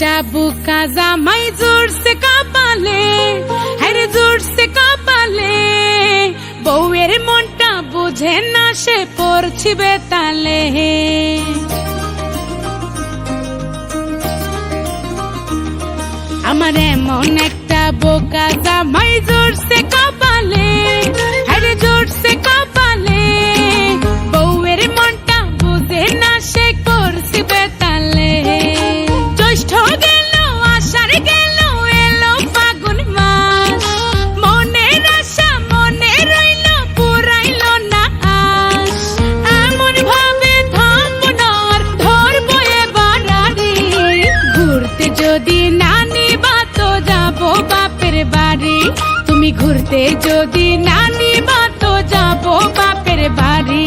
একটা বুকা জামাই জোরছে কপালে হ্যারে জোরছে কপালে। বউয়ের মনটা বুঝে না, সে পড়ছি বেতালে। আমার এমন একটা বোকা জামাই জোরছে কপালে যদি না নিবা তো যাব বাপের বাড়ি। তুমি ঘুরতে যদি না নিবা তো যাব বাপের বাড়ি।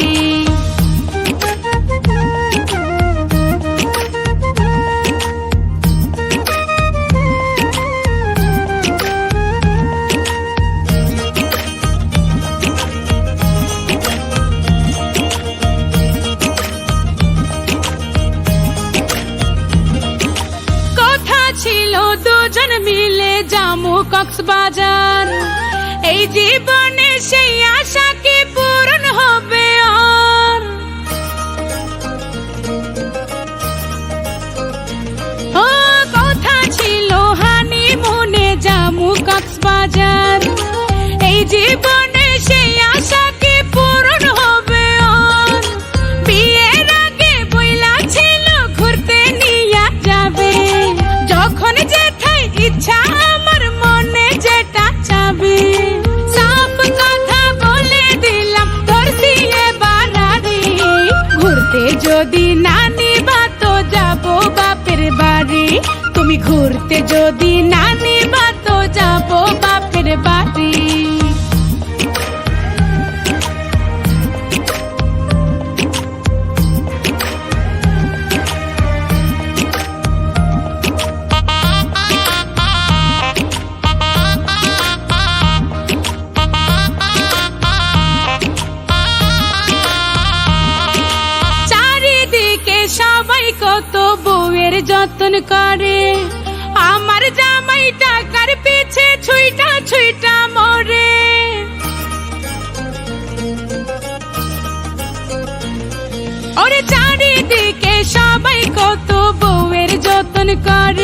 দুজন মিলে জামু কক্সবাজার। এই জীবনে সেই আশা কি পূরণ হবে আর? ও, কথা ছিল হানি মনে জামু কক্সবাজার। এই জীবনে যদি না নিবা তো যাব বাপের বাড়ি, তুমি ঘুরতে যদি না নিবা তো যাব বাপের বাড়ি। যতন করে। আমার জামাই টাকার পিছে ছুইটা ছুইটা মরে। ওরে চারিদিকে সবাই কত বউয়ের যতন করে।